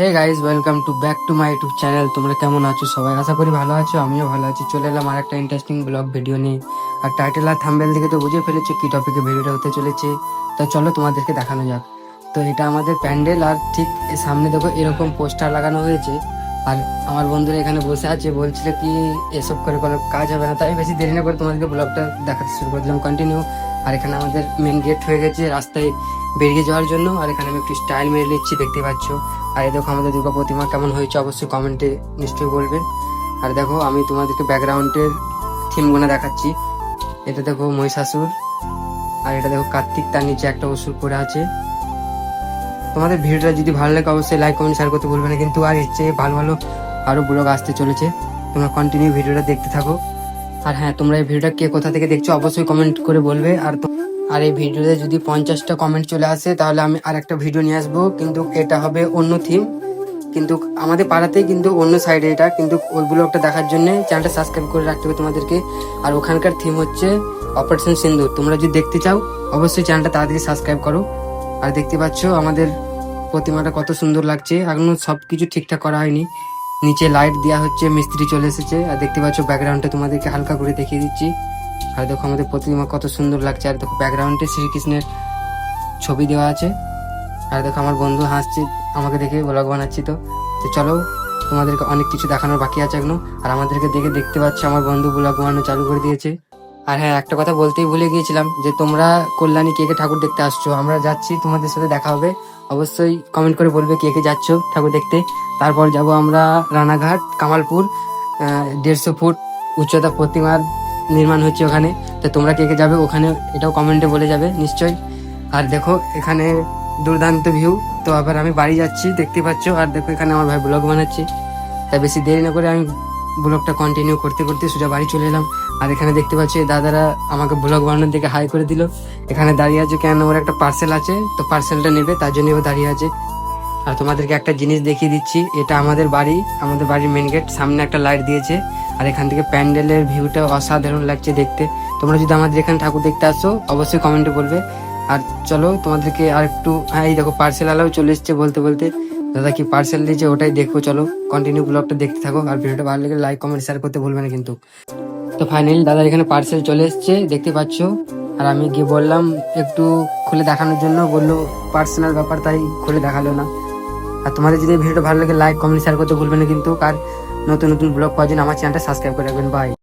Hey guys welcome to back to my YouTube channel তোমরা কেমন আছো? সবাই আশা করি ভালো আছো, আমিও ভালো আছি। চলে এলাম আর একটা ইন্টারেস্টিং ব্লগ ভিডিও নিয়ে। আর টাইটেল আর থাম্বেল দেখে তো বুঝে ফেলেছো কি টপিকে ভিডিওটা হতে চলেছে। তো চলো তোমাদেরকে দেখানো যাক। তো এটা আমাদের প্যান্ডেল, আর ঠিক সামনে দেখো এরকম পোস্টার লাগানো হয়েছে। আর আমার বন্ধুরা এখানে বসে আছে, বলছিল কি এসব করে কোনো কাজ হবে না। তাই বেশি দেরি না করে তোমাদেরকে ব্লগটা দেখাতে শুরু করে দিলাম। কন্টিনিউ আর এখানে আমাদের মেন গেট হয়ে গেছে। রাস্তায় বেরিয়ে যাওয়ার জন্য। আর এখানে আমি একটু স্টাইল মেরে নিচ্ছি, দেখতে পাচ্ছ। আর এই দেখো আমাদের দুর্গা প্রতিমা কেমন হয়েছে, অবশ্যই কমেন্টে নিশ্চয়ই বলবেন। আর দেখো, আমি তোমাদেরকে ব্যাকগ্রাউন্ডের থিমগুলো দেখাচ্ছি। এটা দেখো মহিষাসুর, আর এটা দেখো কার্তিক, তার নিচে একটা অসুর পড়ে আছে। তোমাদের ভিডিওটা যদি ভালো লাগে, অবশ্যই লাইক কমেন্ট শেয়ার করতে ভুলবে না। কিন্তু আর এর চেয়ে ভালো ভালো আরও ব্লগ আসতে চলেছে। তোমরা কন্টিনিউ ভিডিওটা দেখতে থাকো। আর হ্যাঁ তোমরা এই ভিডিওটা কে কোথা থেকে দেখছ অবশ্যই কমেন্ট করে বলবে। আর আর এই ভিডিওতে যদি পঞ্চাশটা কমেন্ট চলে আসে, তাহলে আমি আর একটা ভিডিও নিয়ে আসব। কিন্তু এটা হবে অন্য থিম কিন্তু আমাদের পাড়াতেই কিন্তু অন্য সাইডে এটা। কিন্তু ওই ব্লগটা দেখার জন্য চ্যানেলটা সাবস্ক্রাইব করে রাখতে হবে তোমাদেরকে। আর ওখানকার থিম হচ্ছে অপারেশন সিন্দুর তোমরা যদি দেখতে চাও, অবশ্যই চ্যানেলটা তাড়াতাড়ি সাবস্ক্রাইব করো। আর দেখতে পাচ্ছ আমাদের প্রতিমাটা কত সুন্দর লাগছে। এখনও সব কিছু ঠিকঠাক করা হয়নি। নিচে লাইট দেওয়া হচ্ছে, মিস্ত্রি চলে এসেছে। আর দেখতে পাচ্ছ ব্যাকগ্রাউন্ডটা তোমাদেরকে হালকা করে দেখিয়ে দিচ্ছি। আর দেখো আমাদের প্রতিমা কত সুন্দর লাগছে। আর দেখো ব্যাকগ্রাউন্ডে শ্রীকৃষ্ণের ছবি দেওয়া আছে। আর দেখো আমার বন্ধু হাসছে, আমাকে দেখে ব্লগ বানাচ্ছি তো। তো চলো, তোমাদেরকে অনেক কিছু দেখানোর বাকি আছে এখনও। আর আমাদেরকে দেখে দেখতে পাচ্ছ আমার বন্ধু ব্লগ বানানো চালু করে দিয়েছে। আর হ্যাঁ একটা কথা বলতেই ভুলে গিয়েছিলাম যে তোমরা কল্যাণী কে কে ঠাকুর দেখতে আসছো। আমরা যাচ্ছি, তোমাদের সাথে দেখা হবে। অবশ্যই কমেন্ট করে বলবে কে কে যাচ্ছ ঠাকুর দেখতে। তারপর যাব আমরা রানাঘাট, কামালপুর দেড়শো ফুট উচ্চতা প্রতিমার নির্মাণ হচ্ছে ওখানে। তো তোমরা কে কে যাবে ওখানে, এটাও কমেন্টে বলে যাবে নিশ্চয়ই। আর দেখো, এখানে দুর্দান্ত ভিউ তো আবার আমি বাড়ি যাচ্ছি, দেখতে পাচ্ছ। আর দেখো, এখানে আমার ভাই ব্লগ বানাচ্ছি। তাই বেশি দেরি না করে আমি ব্লগটা কন্টিনিউ করতে করতে সোজা বাড়ি চলে এলাম। আর এখানে দেখতে পাচ্ছি দাদারা আমাকে ব্লগ বানানোর দিকে হাই করে দিল। এখানে দাঁড়িয়ে আছে কেন? ওর একটা পার্সেল আছে, তো পার্সেলটা নেবে, তার জন্য ও দাঁড়িয়ে আছে। আর তোমাদেরকে একটা জিনিস দেখিয়ে দিচ্ছি, এটা আমাদের বাড়ি, আমাদের বাড়ির মেন গেট সামনে একটা লাইট দিয়েছে। আর এখান থেকে প্যান্ডেলের ভিউটা অসাধারণ লাগছে দেখতে। তোমরা যদি আমাদের এখানে ঠাকুর দেখতে আসো, অবশ্যই কমেন্টে বলবে। আর চলো তোমাদেরকে আর একটু হ্যাঁ এই দেখো পার্সেল আলাও চলে এসছে বলতে বলতে। দাদা, কি পার্সেল দিয়েছে ওটাই দেখো, চলো কন্টিনিউ ব্লগটা দেখতে থাকো, আর ভিডিওটা ভালো লাগে লাইক কমেন্ট শেয়ার করতে ভুলবে না কিন্তু। তো ফাইনালি দাদা এখানে পার্সেল চলে এসছে, দেখতে পাচ্ছ? আর আমি গিয়ে বললাম, একটু খুলে দেখানোর জন্য, বলল পার্সোনাল ব্যাপার, তাই খুলে দেখাল না। আর তোমাদের যদি ভিডিওটা ভালো লাগে লাইক কমেন্ট শেয়ার করতে ভুলবে না কিন্তু, আর নতুন নতুন ব্লগ পাওয়ার জন্য আমার চ্যানেলটা সাবস্ক্রাইব করে রাখবেন বাই